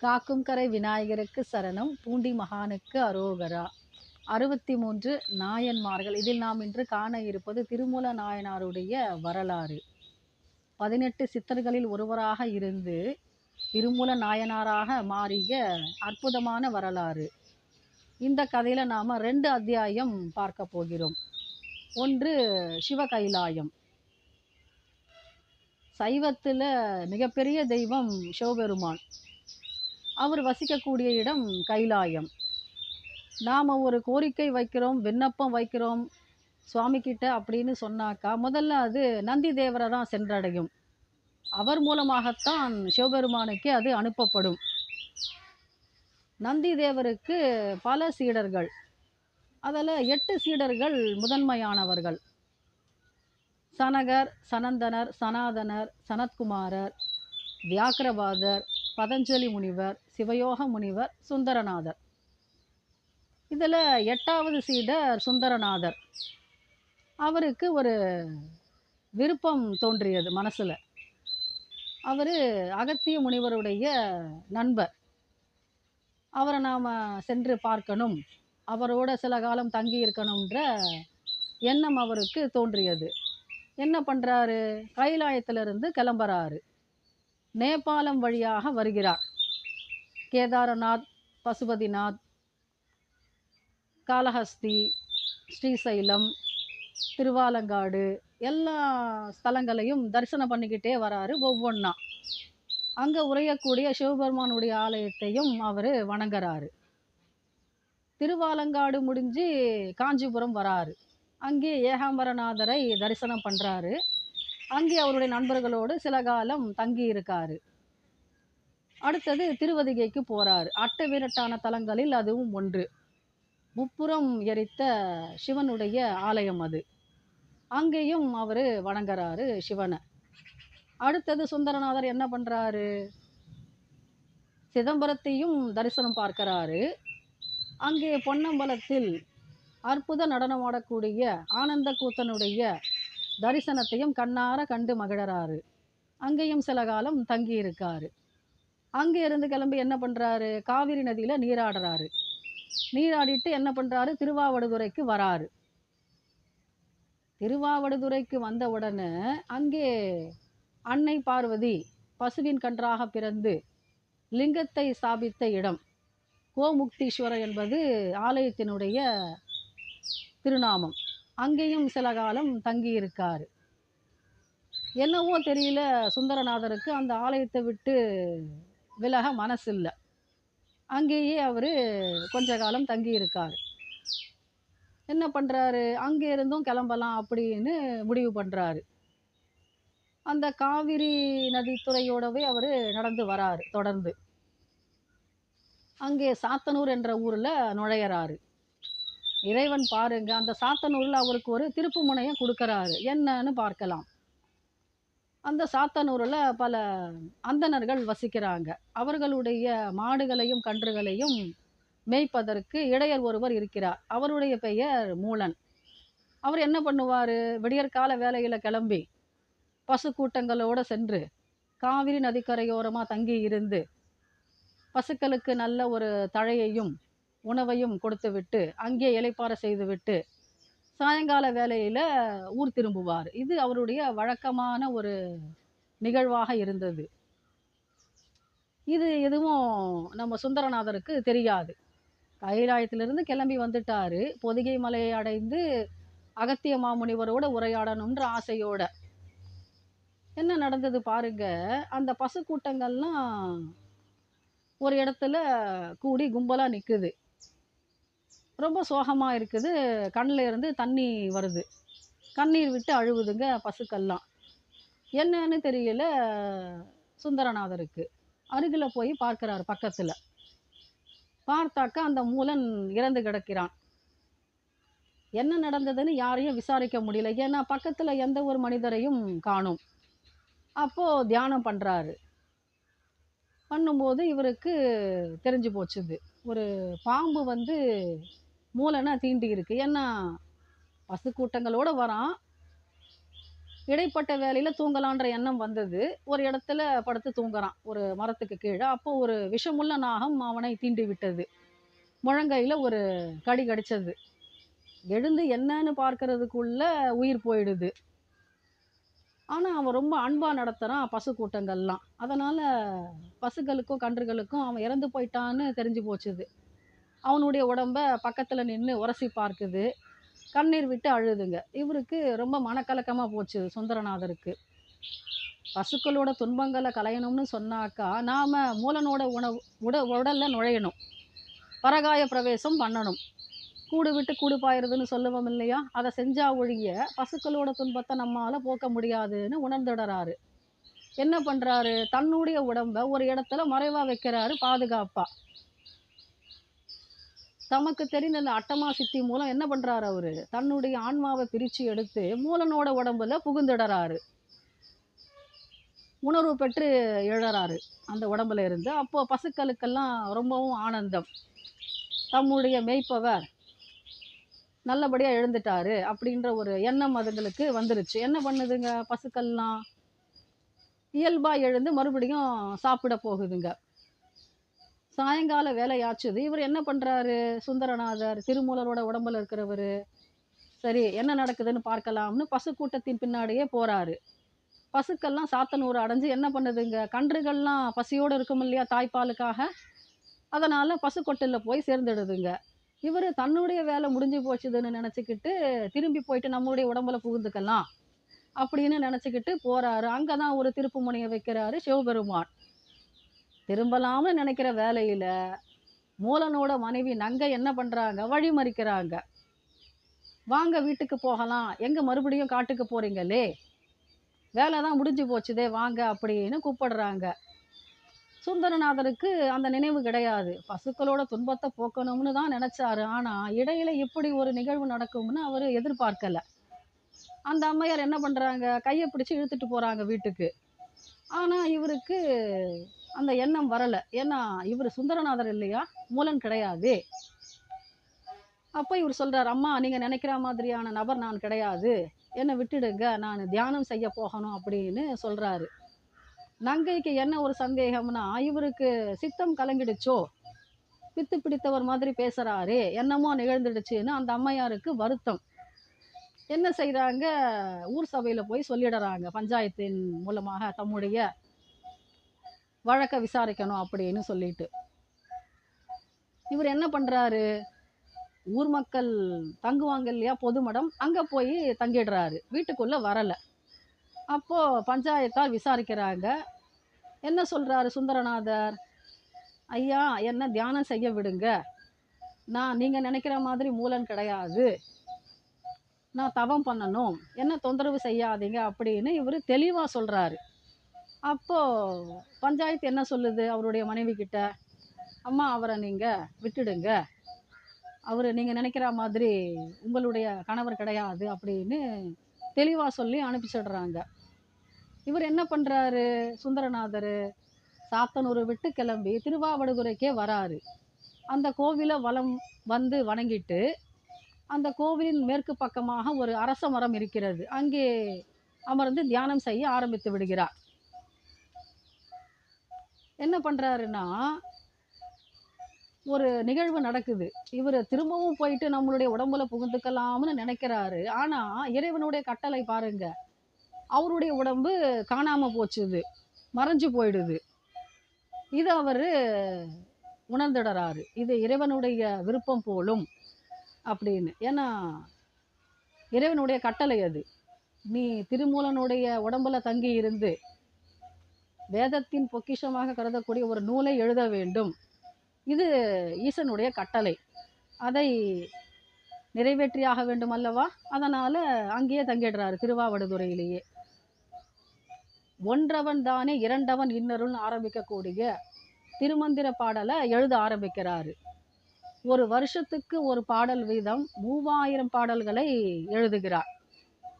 காக்கும் கரை விநாயகருக்கு சரணம் பூண்டி மகானுக்கு அரோகரா. அறுபத்தி மூன்று நாயன்மார்கள். இதில் நாம் இன்று காண இருப்பது திருமூல நாயனாருடைய வரலாறு. பதினெட்டு சித்தர்களில் ஒருவராக இருந்து திருமூல நாயனாராக மாறிய அற்புதமான வரலாறு. இந்த கதையில் நாம் ரெண்டு அத்தியாயம் பார்க்க போகிறோம். ஒன்று சிவ கைலாயம் சைவத்தில் மிகப்பெரிய தெய்வம் சிவபெருமான். அவர் வசிக்கக்கூடிய இடம் கைலாயம். நாம் ஒரு கோரிக்கை வைக்கிறோம் விண்ணப்பம் வைக்கிறோம் சுவாமி கிட்ட அப்படின்னு சொன்னாக்கா முதல்ல அது நந்தி தேவரை தான் சென்றடையும். அவர் மூலமாகத்தான் சிவபெருமானுக்கு அது அனுப்பப்படும். நந்தி தேவருக்கு பல சீடர்கள். அதில் எட்டு சீடர்கள் முதன்மையானவர்கள். சனகர் சனந்தனர் சனாதனர் சனத்குமாரர் வியாக்கிரபாதர் பதஞ்சலி முனிவர் சிவயோக முனிவர் சுந்தரநாதர். இதில் எட்டாவது சீடர் சுந்தரநாதர். அவருக்கு ஒரு விருப்பம் தோன்றியது மனசில். அவர் அகத்திய முனிவருடைய நண்பர். அவரை நாம் சென்று பார்க்கணும். அவரோட சில காலம் தங்கி இருக்கணுன்ற எண்ணம் அவருக்கு தோன்றியது. என்ன பண்ணுறாரு கைலாயத்திலிருந்து கிளம்புறாரு. நேபாளம் வழியாக வருகிறார். கேதாரநாத் பசுபதிநாத் காளஹஸ்தி ஸ்ரீசைலம் திருவாலங்காடு எல்லா ஸ்தலங்களையும் தரிசனம் பண்ணிக்கிட்டே வராரு ஒவ்வொன்றா அங்கே உரையக்கூடிய சிவபெருமானுடைய ஆலயத்தையும் அவர் வணங்குறாரு. திருவாலங்காடு முடிஞ்சு காஞ்சிபுரம் வராரு. அங்கே ஏகாம்பரநாதரை தரிசனம் பண்ணுறாரு அங்கே அவருடைய நண்பர்களோடு சில காலம் தங்கி இருக்காரு அடுத்தது திருவதிகைக்கு போகிறார் அட்டவீரட்டான தலங்களில் அதுவும் ஒன்று. முப்புறம் எரித்த சிவனுடைய ஆலயம் அது. அங்கேயும் அவர் வணங்குறாரு சிவனை. அடுத்தது சுந்தரநாதர் என்ன பண்ணுறாரு சிதம்பரத்தையும் தரிசனம் பார்க்கறாரு. அங்கே பொன்னம்பலத்தில் அற்புத நடனமாடக்கூடிய ஆனந்த கூத்தனுடைய தரிசனத்தையும் கண்ணார கண்டு மகிழறாரு. அங்கேயும் சில காலம் தங்கி இருக்காரு அங்கே இருந்து கிளம்பி என்ன பண்ணுறாரு காவிரி நதியில் நீராடுறாரு. நீராடிட்டு என்ன பண்ணுறாரு திருவாவடுதுறைக்கு வராரு. திருவாவடுதுறைக்கு வந்த உடனே அங்கே அன்னை பார்வதி பசுவின் கன்றாக பிறந்து லிங்கத்தை ஸ்தாபித்த இடம் கோமுக்தீஸ்வரர் என்பது ஆலயத்தினுடைய திருநாமம். அங்கேயும் சில காலம் தங்கி இருக்கார் என்னவோ தெரியல சுந்தரநாதருக்கு அந்த ஆலயத்தை விட்டு விலக மனசில்லை. அங்கேயே அவர் கொஞ்ச காலம் தங்கி இருக்கார் என்ன பண்ணுறாரு அங்கே இருந்தும் கிளம்பலாம் அப்படின்னு முடிவு பண்ணுறாரு அந்த காவிரி நதித்துறையோடவே அவர் நடந்து வராரு தொடர்ந்து. அங்கே சாத்தனூர் என்ற ஊரில் நுழையிறாரு. இறைவன் பாருங்க அந்த சாத்தனூரில் அவருக்கு ஒரு திருப்பு முனையை கொடுக்கறாரு. என்னன்னு பார்க்கலாம். அந்த சாத்தனூரில் பல அந்தணர்கள் வசிக்கிறாங்க. அவர்களுடைய மாடுகளையும் கன்றுகளையும் மேய்ப்பதற்கு இடையர் ஒருவர் இருக்கிறார். அவருடைய பெயர் மூலன். அவர் என்ன பண்ணுவார்? விடியற்கால வேலையில் கிளம்பி பசு கூட்டங்களோடு சென்று காவிரி நதிக்கரையோரமாக தங்கி இருந்து பசுக்களுக்கு நல்ல ஒரு தழையையும் உணவையும் கொடுத்துவிட்டு அங்கே இலைப்பாறை செய்துவிட்டு சாயங்கால வேலையில் ஊர் திரும்புவார். இது அவருடைய வழக்கமான ஒரு நிகழ்வாக இருந்தது. இது எதுவும் நம்ம சுந்தரநாதருக்கு தெரியாது. கைலாயத்திலிருந்து கிளம்பி வந்துட்டார். பொதிகை மலையை அடைந்து அகத்திய மாமுனிவரோட உரையாடணுன்ற ஆசையோட. என்ன நடந்தது பாருங்க. அந்த பசு கூட்டங்கள்லாம் ஒரு இடத்துல கூடி கும்பலாக நிற்குது ரொம்ப சோகமாக இருக்குது. கண்ணில் இருந்து தண்ணி வருது. கண்ணீர் விட்டு அழுவுதுங்க பசுக்கள்லாம். என்னன்னு தெரியல சுந்தரநாதருக்கு. அருகில் போய் பார்க்குறாரு பக்கத்தில். பார்த்தாக்கா அந்த மூலன் இறந்து கிடக்கிறான். என்ன நடந்ததுன்னு யாரையும் விசாரிக்க முடியல. ஏன்னா பக்கத்தில் எந்த ஒரு மனிதரையும் காணும். அப்போது தியானம் பண்ணுறாரு பண்ணும்போது இவருக்கு தெரிஞ்சு போச்சுது. ஒரு பாம்பு வந்து மூலனை தீண்டி இருக்கு. ஏன்னா பசுக்கூட்டங்களோடு வரான். இடைப்பட்ட வேலையில் தூங்கலான்ற எண்ணம் வந்தது. ஒரு இடத்துல படுத்து தூங்குறான். ஒரு மரத்துக்கு கீழே. அப்போ ஒரு விஷமுள்ள நாகம் அவனை தீண்டி விட்டது. முழங்கையில் ஒரு கடி கடிச்சது. எழுந்து என்னன்னு பார்க்கறதுக்குள்ள உயிர் போயிடுது. ஆனால் அவன் ரொம்ப அன்பாக நடத்துகிறான் பசு கூட்டங்கள்லாம் அதனால் பசுகளுக்கும் கன்றுகளுக்கும் அவன் இறந்து போயிட்டான்னு தெரிஞ்சு போச்சுது. அவனுடைய உடம்ப பக்கத்தில் நின்று உரசி பார்க்குது. கண்ணீர் விட்டு அழுதுங்க. இவருக்கு ரொம்ப மனக்கலக்கமாக போச்சு சுந்தரநாதருக்கு. பசுக்களோட துன்பங்களை கலையணும்னு சொன்னாக்கா நாம் மூலனோட உணவு உட உடலில் நுழையணும். பரகாய பிரவேசம் பண்ணணும். கூடு விட்டு கூடு பாயிருதுன்னு சொல்லுவோம் இல்லையா? அதை செஞ்சா ஒழிய பசுக்களோட துன்பத்தை நம்மால் போக்க முடியாதுன்னு உணர்ந்துடுறாரு. என்ன பண்ணுறாரு தன்னுடைய உடம்ப ஒரு இடத்துல மறைவாக வைக்கிறாரு பாதுகாப்பாக தமக்கு தெரிந்த அந்த அட்டமா சித்தி மூலம் என்ன பண்ணுறாரு அவர்? தன்னுடைய ஆன்மாவை பிரித்து எடுத்து மூலனோட உடம்புல புகுந்துடுறாரு. உணர்வு பெற்று எழறாரு அந்த உடம்புல இருந்து. அப்போது பசுக்களுக்கெல்லாம் ரொம்பவும் ஆனந்தம். தம்முடைய மெய்ப்பவர் நல்லபடியாக எழுந்துட்டாரு அப்படின்ற ஒரு எண்ணம் அதுங்களுக்கு வந்துருச்சு. என்ன பண்ணுதுங்க? பசுக்கள்லாம் இயல்பாக எழுந்து மறுபடியும் சாப்பிட போகுதுங்க. சாயங்கால வேலையாச்சுது. இவர் என்ன பண்ணுறாரு சுந்தரநாதர் திருமூலரோட உடம்புல இருக்கிறவர். சரி என்ன நடக்குதுன்னு பார்க்கலாம்னு பசு கூட்டத்தின் பின்னாடியே போகிறாரு பசுக்கள்லாம் சாத்தனூர் அடைஞ்சு என்ன பண்ணுதுங்க? கன்றுகள்லாம் பசியோடு இருக்கும் இல்லையா தாய்ப்பாலுக்காக? அதனால் பசுக்கொட்டில் போய் சேர்ந்துடுதுங்க. இவர் தன்னுடைய வேலை முடிஞ்சு போச்சுதுன்னு நினச்சிக்கிட்டு திரும்பி போயிட்டு நம்மளுடைய உடம்புல புகுந்துக்கலாம் அப்படின்னு நினச்சிக்கிட்டு போகிறாரு அங்கே தான் ஒரு திருப்பு முனையை வைக்கிறாரு சிவபெருமான். திரும்பலாம்னு நினைக்கிற வேலையில் மூலனோட மனைவி நங்கை என்ன பண்ணுறாங்க வழிமறிக்கிறாங்க. வாங்க வீட்டுக்கு போகலாம். எங்கே மறுபடியும் காட்டுக்கு போகிறீங்களே வேலை தான் முடிஞ்சு போச்சுதே வாங்க அப்படின்னு கூப்பிடுறாங்க. சுந்தரநாதருக்கு அந்த நினைவு கிடையாது. பசுக்களோட துன்பத்தை போக்கணும்னு தான் நினச்சாரு. ஆனால் இடையில இப்படி ஒரு நிகழ்வு நடக்கும்னு அவர் எதிர்பார்க்கலை. அந்த அம்மையார் என்ன பண்ணுறாங்க கையை பிடிச்சி இழுத்துட்டு போகிறாங்க வீட்டுக்கு. ஆனால் இவருக்கு அந்த எண்ணம் வரலை. ஏன்னா இவர் சுந்தரநாதர் இல்லையா? மூலன் கிடையாது. அப்போ இவர் சொல்கிறார் அம்மா நீங்கள் நினைக்கிற மாதிரியான நபர் நான் கிடையாது. என்னை விட்டுடுங்க. நான் தியானம் செய்ய போகணும் அப்படின்னு சொல்கிறாரு நங்கைக்கு என்ன ஒரு சந்தேகம்னா இவருக்கு சித்தம் கலங்கிடுச்சோ? பித்து பிடித்தவர் மாதிரி பேசுகிறாரே என்னமோ நிகழ்ந்துடுச்சுன்னு அந்த அம்மையாருக்கு வருத்தம். என்ன செய்கிறாங்க ஊர் சபையில் போய் சொல்லிடுறாங்க பஞ்சாயத்தின் மூலமாக தம்முடைய வழக்கை விசாரிக்கணும் அப்படின்னு சொல்லிட்டு. இவர் என்ன பண்ணுறாரு ஊர் மக்கள் தங்குவாங்க இல்லையா பொதுமடம் அங்கே போய் தங்கிடுறாரு. வீட்டுக்குள்ளே வரலை. அப்போது பஞ்சாயத்தார் விசாரிக்கிறாங்க. என்ன சொல்கிறாரு சுந்தரநாதர்? ஐயா என்ன தியானம் செய்ய விடுங்க. நான் நீங்கள் நினைக்கிற மாதிரி மூலன் கிடையாது. நான் தவம் பண்ணணும். என்ன தொந்தரவு செய்யாதீங்க அப்படின்னு இவர் தெளிவாக சொல்கிறாரு அப்போது பஞ்சாயத்து என்ன சொல்லுது? அவருடைய மனைவி கிட்ட அம்மா அவரை நீங்கள் விட்டுடுங்க. அவர் நீங்கள் நினைக்கிற மாதிரி உங்களுடைய கணவர் கிடையாது அப்படின்னு தெளிவாக சொல்லி அனுப்பிச்சிடுறாங்க. இவர் என்ன பண்ணுறாரு சுந்தரநாதர் சாத்தனூரை விட்டு கிளம்பி திருவாவடுதுறைக்கே வராரு. அந்த கோவிலை வலம் வந்து வணங்கிட்டு அந்த கோவிலின் மேற்கு பக்கமாக ஒரு அரச மரம் இருக்கிறது. அங்கே அமர்ந்து தியானம் செய்ய ஆரம்பித்து விடுகிறார். என்ன பண்ணுறாருன்னா ஒரு நிகழ்வு நடக்குது. இவர் திரும்பவும் போயிட்டு நம்மளுடைய உடம்புல புகுந்துக்கலாம்னு நினைக்கிறாரு. ஆனால் இறைவனுடைய கட்டளை பாருங்க. அவருடைய உடம்பு காணாமல் போச்சுது. மறைஞ்சு போயிடுது. இது அவர் உணர்ந்துடுறாரு. இது இறைவனுடைய விருப்பம் போலும் அப்படின்னு. ஏன்னா இறைவனுடைய கட்டளை அது. நீ திருமூலனுடைய உடம்புல தங்கி இருந்து வேதத்தின் பொக்கிஷமாக கருதக்கூடிய ஒரு நூலை எழுத வேண்டும். இது ஈசனுடைய கட்டளை. அதை நிறைவேற்றியாக வேண்டும் அல்லவா? அதனால் அங்கேயே தங்கிடுறாரு திருவாவடுதுறையிலேயே. ஒன்றவன் தானே இரண்டவன் இன்னருள்னு ஆரம்பிக்கக்கூடிய திருமந்திர பாடலை எழுத ஆரம்பிக்கிறாரு. ஒரு வருஷத்துக்கு ஒரு பாடல் வீதம் மூவாயிரம் பாடல்களை எழுதுகிறார்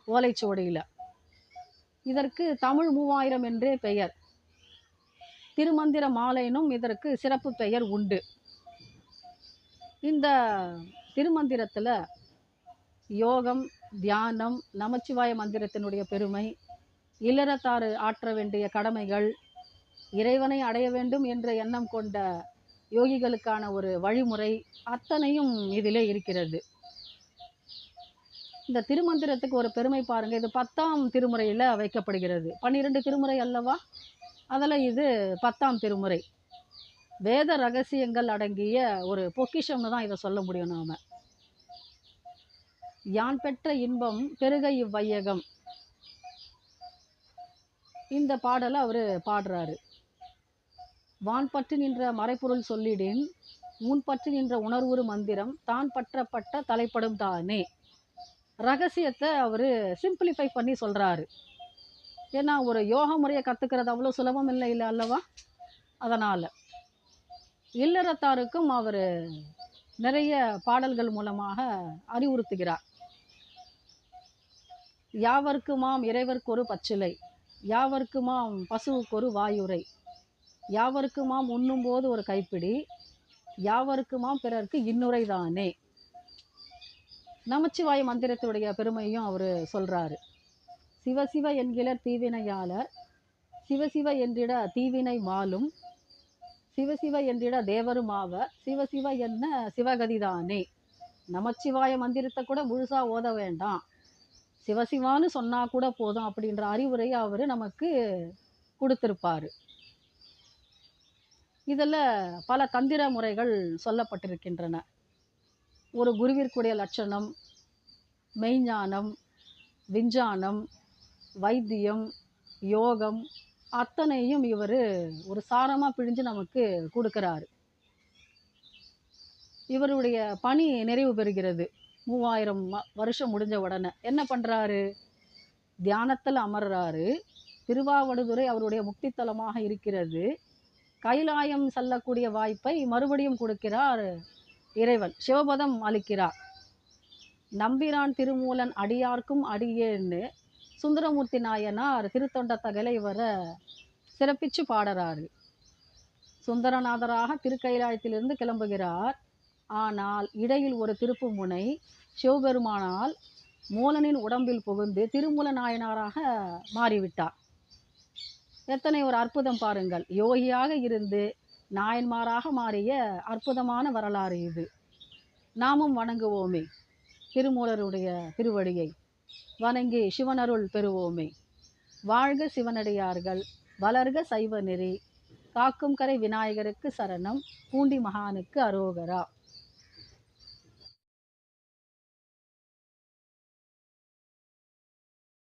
ஓலைச்சுவடியில். இதற்கு தமிழ் மூவாயிரம் என்றே பெயர். திருமந்திர மாலைனும் இதற்கு சிறப்பு பெயர் உண்டு. இந்த திருமந்திரத்தில் யோகம் தியானம் நமச்சிவாய மந்திரத்தினுடைய பெருமை இல்லறத்தாறு ஆற்ற வேண்டிய கடமைகள் இறைவனை அடைய வேண்டும் என்ற எண்ணம் கொண்ட யோகிகளுக்கான ஒரு வழிமுறை அத்தனையும் இதிலே இருக்கிறது. இந்த திருமந்திரத்துக்கு ஒரு பெருமை பாருங்கள் இது பத்தாம் திருமுறையில் வைக்கப்படுகிறது. பன்னிரெண்டு திருமுறை அல்லவா? அதில் இது பத்தாம் திருமுறை. வேத ரகசியங்கள் அடங்கிய ஒரு பொக்கிஷம்னு தான் இதை சொல்ல முடியும் நாம். யான் பெற்ற இன்பம் பெருக இவ்வையகம். இந்த பாடலை அவர் பாடுறாரு. வான் பற்றி நின்ற மறைப்பொருள் சொல்லிடின் உன் பற்றி நின்ற உணர்வுறு மந்திரம் தான் பற்றப்பட்ட தலைப்படும் தானே. ரகசியத்தை அவர் சிம்பிளிஃபை பண்ணி சொல்கிறாரு ஏன்னா ஒரு யோக முறையை கற்றுக்கிறது அவ்வளோ சுலபம் இல்லை இல்லை அல்லவா? அதனால். இல்லறத்தாருக்கும் அவர் நிறைய பாடல்கள் மூலமாக அறிவுறுத்துகிறார். யாவர்க்குமாம் இறைவர்க்கொரு பச்சிலை யாவர்க்குமாம் பசுவுக்கொரு வாயுரை யாவர்க்குமாம் உண்ணும்போது ஒரு கைப்பிடி யாவருக்குமாம் பிறர்க்கு இன்னுரை தானே. நமச்சிவாய மந்திரத்துடைய பெருமையும் அவர் சொல்கிறாரு சிவசிவ என்கிற தீவினையாளர் சிவசிவ என்றிட தீவினை மாலும் சிவசிவ என்றிட தேவருமாவ சிவசிவ என்ன சிவகதிதானே. நமச்சிவாய மந்திரத்தை கூட முழுசா ஓத வேண்டாம். சிவசிவான்னு சொன்னா கூட போதும் அப்படின்ற அறிவுரையை அவர் நமக்கு கொடுத்துருப்பார். இதில் பல தந்திர முறைகள் சொல்லப்பட்டிருக்கின்றன. ஒரு குருவிற்குடைய லட்சணம் மெய்ஞானம் விஞ்ஞானம் வைத்தியம் யோகம் அத்தனையும் இவர் ஒரு சாரமாக பிழிஞ்சு நமக்கு கொடுக்குறாரு. இவருடைய பணி நிறைவு பெறுகிறது. மூவாயிரம் வருஷம் முடிஞ்ச உடனே. என்ன பண்ணுறாரு தியானத்தில் அமர்றாரு. திருவாவடுதுறை அவருடைய முக்தித்தலமாக இருக்கிறது. கைலாயம் செல்லக்கூடிய வாய்ப்பை மறுபடியும் கொடுக்கிறார் இறைவன். சிவபதம் அளிக்கிறார். நம்பிரான் திருமூலன் அடியார்க்கும் அடியேன்னு சுந்தரமூர்த்தி நாயனார் திருத்தொண்ட தகலை வர சிறப்பிச்சு பாடுறாரு. சுந்தரநாதராக திருக்கைலாயத்திலிருந்து கிளம்புகிறார். ஆனால் இடையில் ஒரு திருப்பு முனை சிவபெருமானால் மூலனின் உடம்பில் புகுந்து திருமூல நாயனாராக மாறிவிட்டார். எத்தனை ஒரு அற்புதம் பாருங்கள். யோகியாக இருந்து நாயன்மாராக மாறிய அற்புதமான வரலாறு இது. நாமும் வணங்குவோமே திருமூலருடைய திருவடியை. வணங்கி சிவனருள் பெறுவோமே. வாழ்க சிவனடியார்கள் வளர்க சைவ நெறி காக்கும் கரை விநாயகருக்கு சரணம் பூண்டி மகானுக்கு அரோகரா.